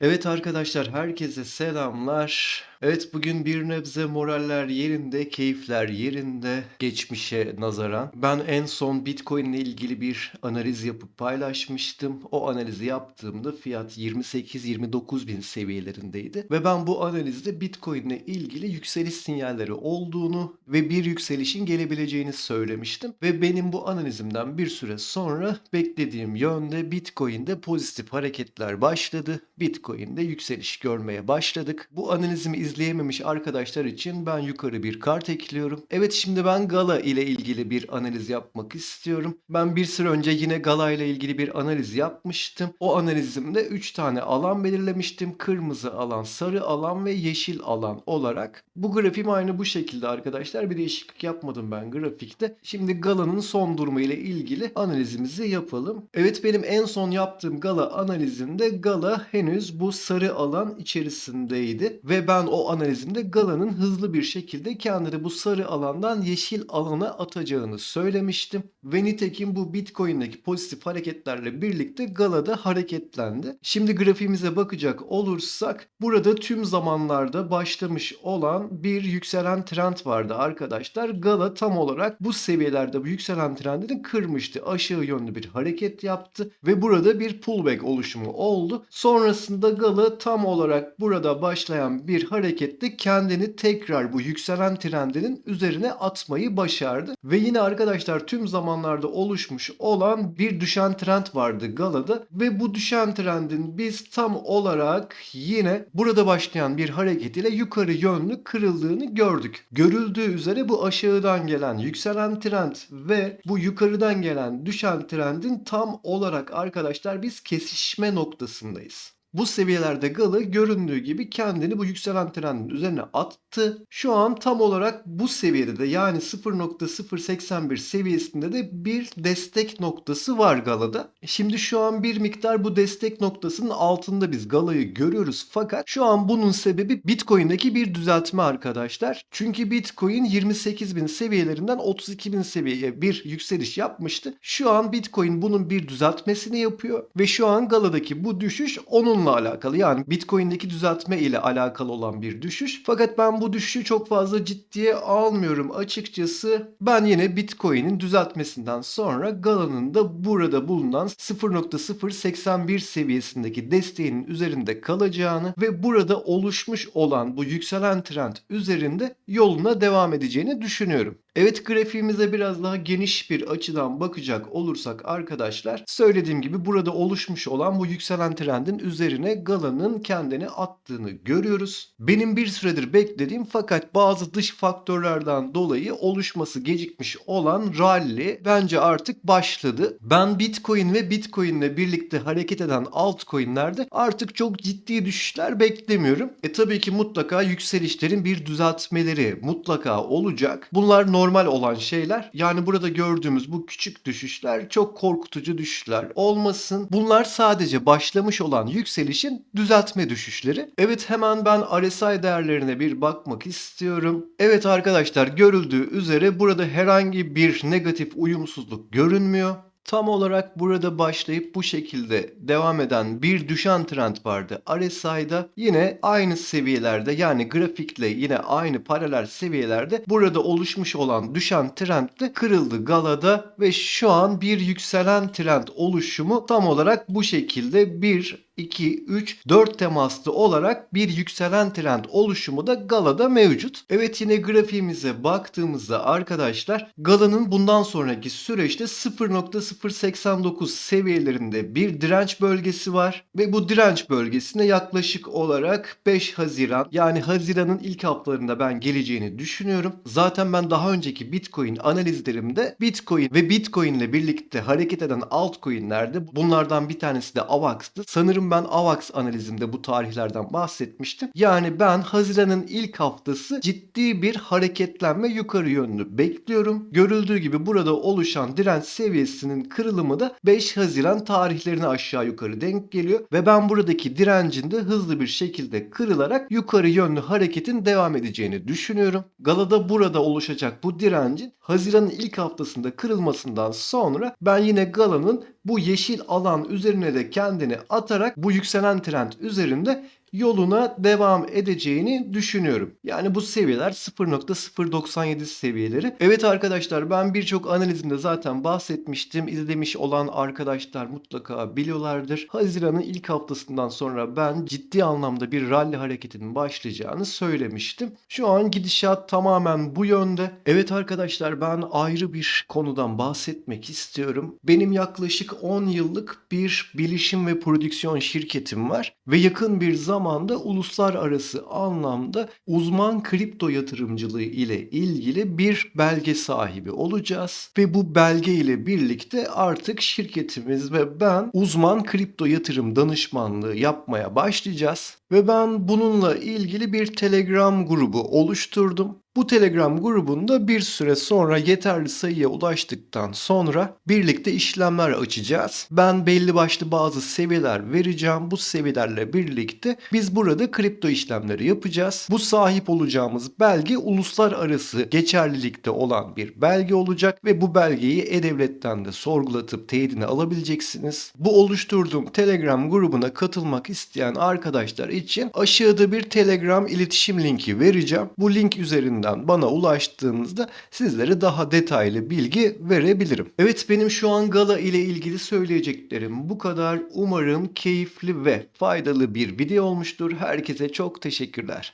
Evet arkadaşlar, herkese selamlar. Evet, bugün bir nebze moraller yerinde, keyifler yerinde geçmişe nazaran. Ben en son Bitcoin ile ilgili bir analiz yapıp paylaşmıştım. O analizi yaptığımda fiyat 28-29 bin seviyelerindeydi. Ve ben bu analizde Bitcoin ile ilgili yükseliş sinyalleri olduğunu ve bir yükselişin gelebileceğini söylemiştim. Ve benim bu analizimden bir süre sonra beklediğim yönde Bitcoin'de pozitif hareketler başladı. Bitcoin'de yükseliş görmeye başladık. Bu analizimi izleyememiş arkadaşlar için ben yukarı bir kart ekliyorum. Evet şimdi ben Gala ile ilgili bir analiz yapmak istiyorum. Ben bir süre önce yine Gala ile ilgili bir analiz yapmıştım. O analizimde 3 tane alan belirlemiştim. Kırmızı alan, sarı alan ve yeşil alan olarak. Bu grafiğim aynı bu şekilde arkadaşlar. Bir değişiklik yapmadım ben grafikte. Şimdi Gala'nın son durumu ile ilgili analizimizi yapalım. Evet benim en son yaptığım Gala analizinde Gala henüz bu sarı alan içerisindeydi ve ben analizimde Gala'nın hızlı bir şekilde kendini bu sarı alandan yeşil alana atacağını söylemiştim. Ve nitekim bu Bitcoin'deki pozitif hareketlerle birlikte Gala'da hareketlendi. Şimdi grafiğimize bakacak olursak burada tüm zamanlarda başlamış olan bir yükselen trend vardı arkadaşlar. Gala tam olarak bu seviyelerde bu yükselen trendini kırmıştı. Aşağı yönlü bir hareket yaptı ve burada bir pullback oluşumu oldu. Sonrasında Gala tam olarak burada başlayan bir harekette kendini tekrar bu yükselen trendinin üzerine atmayı başardı. Ve yine arkadaşlar tüm zamanlarda oluşmuş olan bir düşen trend vardı Gala'da ve bu düşen trendin biz tam olarak yine burada başlayan bir hareket ile yukarı yönlü kırıldığını gördük. Görüldüğü üzere bu aşağıdan gelen yükselen trend ve bu yukarıdan gelen düşen trendin tam olarak arkadaşlar biz kesişme noktasındayız. Bu seviyelerde Galı göründüğü gibi kendini bu yükselen trendin üzerine attı. Şu an tam olarak bu seviyede de yani 0.081 seviyesinde de bir destek noktası var Gala'da. Şimdi şu an bir miktar bu destek noktasının altında biz Gala'yı görüyoruz fakat şu an bunun sebebi Bitcoin'deki bir düzeltme arkadaşlar. Çünkü Bitcoin 28.000 seviyelerinden 32.000 seviyeye bir yükseliş yapmıştı. Şu an Bitcoin bunun bir düzeltmesini yapıyor ve şu an Gala'daki bu düşüş onunla alakalı. Yani Bitcoin'deki düzeltme ile alakalı olan bir düşüş. Fakat ben bu düşüşü çok fazla ciddiye almıyorum açıkçası. Ben yine Bitcoin'in düzeltmesinden sonra Gala'nın da burada bulunan 0.081 seviyesindeki desteğinin üzerinde kalacağını ve burada oluşmuş olan bu yükselen trend üzerinde yoluna devam edeceğini düşünüyorum. Evet grafiğimize biraz daha geniş bir açıdan bakacak olursak arkadaşlar söylediğim gibi burada oluşmuş olan bu yükselen trendin üzerine Gala'nın kendini attığını görüyoruz. Benim bir süredir beklediğim fakat bazı dış faktörlerden dolayı oluşması gecikmiş olan rally bence artık başladı. Ben Bitcoin ve Bitcoin ile birlikte hareket eden altcoin'lerde artık çok ciddi düşüşler beklemiyorum. E tabii ki mutlaka yükselişlerin bir düzeltmeleri mutlaka olacak. Bunlar normal normal olan şeyler. Yani burada gördüğümüz bu küçük düşüşler çok korkutucu düşüşler olmasın. Bunlar sadece başlamış olan yükselişin düzeltme düşüşleri. Evet hemen ben RSI değerlerine bir bakmak istiyorum. Evet arkadaşlar görüldüğü üzere burada herhangi bir negatif uyumsuzluk görünmüyor tam olarak burada başlayıp bu şekilde devam eden bir düşen trend vardı. RSI'da yine aynı seviyelerde yani grafikle yine aynı paralel seviyelerde burada oluşmuş olan düşen trend de kırıldı galada ve şu an bir yükselen trend oluşumu tam olarak bu şekilde bir 2, 3, 4 temaslı olarak bir yükselen trend oluşumu da Gala'da mevcut. Evet yine grafiğimize baktığımızda arkadaşlar Gala'nın bundan sonraki süreçte 0.089 seviyelerinde bir direnç bölgesi var ve bu direnç bölgesine yaklaşık olarak 5 Haziran yani Haziran'ın ilk haftalarında ben geleceğini düşünüyorum. Zaten ben daha önceki Bitcoin analizlerimde Bitcoin ve Bitcoin ile birlikte hareket eden altcoin'lerde bunlardan bir tanesi de AVAX'tı. Sanırım ben AVAX analizimde bu tarihlerden bahsetmiştim. Yani ben Haziran'ın ilk haftası ciddi bir hareketlenme yukarı yönlü bekliyorum. Görüldüğü gibi burada oluşan direnç seviyesinin kırılımı da 5 Haziran tarihlerine aşağı yukarı denk geliyor ve ben buradaki direncin de hızlı bir şekilde kırılarak yukarı yönlü hareketin devam edeceğini düşünüyorum. Galada burada oluşacak bu direncin Haziran'ın ilk haftasında kırılmasından sonra ben yine Gala'nın bu yeşil alan üzerine de kendini atarak bu yükselen trend üzerinde yoluna devam edeceğini düşünüyorum. Yani bu seviyeler 0.097 seviyeleri. Evet arkadaşlar ben birçok analizimde zaten bahsetmiştim. İzlemiş olan arkadaşlar mutlaka biliyorlardır. Haziran'ın ilk haftasından sonra ben ciddi anlamda bir rally hareketinin başlayacağını söylemiştim. Şu an gidişat tamamen bu yönde. Evet arkadaşlar ben ayrı bir konudan bahsetmek istiyorum. Benim yaklaşık 10 yıllık bir bilişim ve prodüksiyon şirketim var ve yakın bir zamanda uluslararası anlamda uzman kripto yatırımcılığı ile ilgili bir belge sahibi olacağız ve bu belge ile birlikte artık şirketimiz ve ben uzman kripto yatırım danışmanlığı yapmaya başlayacağız ve ben bununla ilgili bir Telegram grubu oluşturdum. Bu Telegram grubunda bir süre sonra yeterli sayıya ulaştıktan sonra birlikte işlemler açacağız. Ben belli başlı bazı seviyeler vereceğim. Bu seviyelerle birlikte biz burada kripto işlemleri yapacağız. Bu sahip olacağımız belge uluslararası geçerlilikte olan bir belge olacak ve bu belgeyi E-Devlet'ten de sorgulatıp teyidini alabileceksiniz. Bu oluşturduğum Telegram grubuna katılmak isteyen arkadaşlar için aşağıda bir Telegram iletişim linki vereceğim. Bu link üzerinden bana ulaştığınızda sizlere daha detaylı bilgi verebilirim. Evet benim şu an Gala ile ilgili söyleyeceklerim bu kadar. Umarım keyifli ve faydalı bir video olmuştur. Herkese çok teşekkürler.